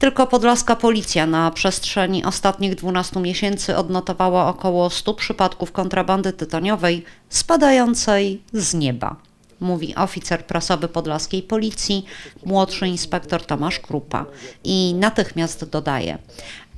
Tylko podlaska policja na przestrzeni ostatnich 12 miesięcy odnotowała około 100 przypadków kontrabandy tytoniowej spadającej z nieba. Mówi oficer prasowy podlaskiej policji, młodszy inspektor Tomasz Krupa. I natychmiast dodaje,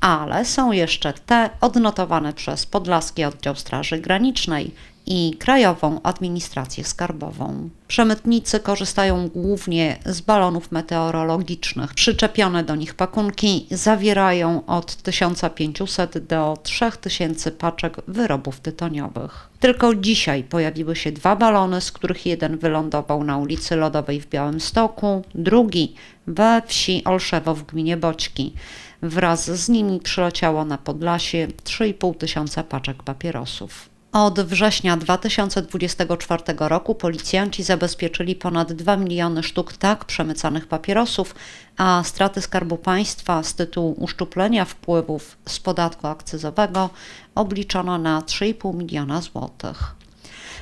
ale są jeszcze te odnotowane przez Podlaski Oddział Straży Granicznej i Krajową Administrację Skarbową. Przemytnicy korzystają głównie z balonów meteorologicznych. Przyczepione do nich pakunki zawierają od 1500 do 3000 paczek wyrobów tytoniowych. Tylko dzisiaj pojawiły się dwa balony, z których jeden wylądował na ulicy Lodowej w Białymstoku, drugi we wsi Olszewo w gminie Boćki. Wraz z nimi przyleciało na Podlasie 3,5 tysiąca paczek papierosów. Od września 2024 roku policjanci zabezpieczyli ponad 2 miliony sztuk tak przemycanych papierosów, a straty Skarbu Państwa z tytułu uszczuplenia wpływów z podatku akcyzowego obliczono na 3,5 miliona złotych.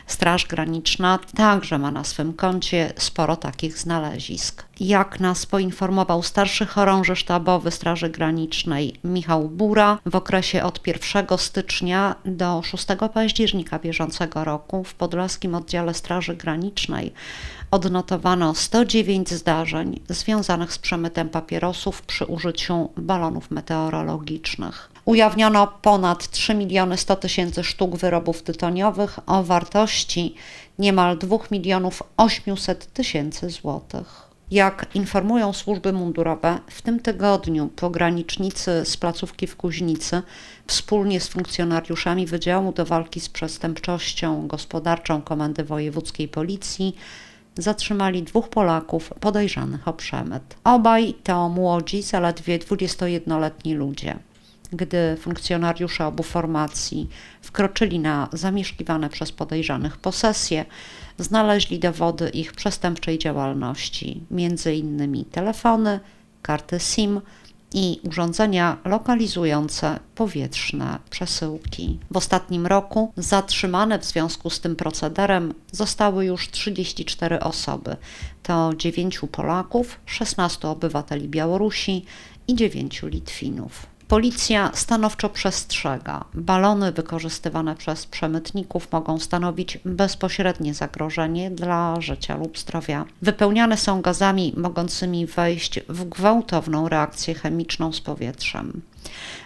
Straż Graniczna także ma na swym koncie sporo takich znalezisk. Jak nas poinformował starszy chorąży sztabowy Straży Granicznej Michał Bura, w okresie od 1 stycznia do 6 października bieżącego roku w Podlaskim Oddziale Straży Granicznej odnotowano 109 zdarzeń związanych z przemytem papierosów przy użyciu balonów meteorologicznych. Ujawniono ponad 3 miliony 100 tysięcy sztuk wyrobów tytoniowych o wartości niemal 2 milionów 800 tysięcy złotych. Jak informują służby mundurowe, w tym tygodniu pogranicznicy z placówki w Kuźnicy wspólnie z funkcjonariuszami Wydziału do Walki z Przestępczością Gospodarczą Komendy Wojewódzkiej Policji zatrzymali dwóch Polaków podejrzanych o przemyt. Obaj to młodzi, zaledwie 21-letni ludzie. Gdy funkcjonariusze obu formacji wkroczyli na zamieszkiwane przez podejrzanych posesje, znaleźli dowody ich przestępczej działalności, m.in. telefony, karty SIM, i urządzenia lokalizujące powietrzne przesyłki. W ostatnim roku zatrzymane w związku z tym procederem zostały już 34 osoby. To 9 Polaków, 16 obywateli Białorusi i 9 Litwinów. Policja stanowczo przestrzega. Balony wykorzystywane przez przemytników mogą stanowić bezpośrednie zagrożenie dla życia lub zdrowia. Wypełniane są gazami mogącymi wejść w gwałtowną reakcję chemiczną z powietrzem.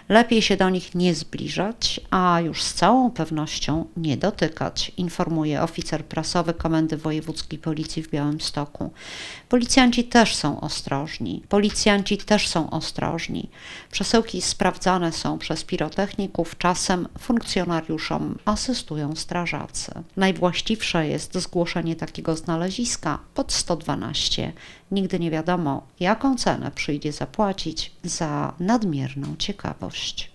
Lepiej się do nich nie zbliżać, a już z całą pewnością nie dotykać, informuje oficer prasowy Komendy Wojewódzkiej Policji w Białymstoku. Policjanci też są ostrożni. Policjanci też są ostrożni. Przesyłki sprawdzane są przez pirotechników, czasem funkcjonariuszom asystują strażacy. Najwłaściwsze jest zgłoszenie takiego znaleziska pod 112. Nigdy nie wiadomo, jaką cenę przyjdzie zapłacić za nadmierną ciekawość.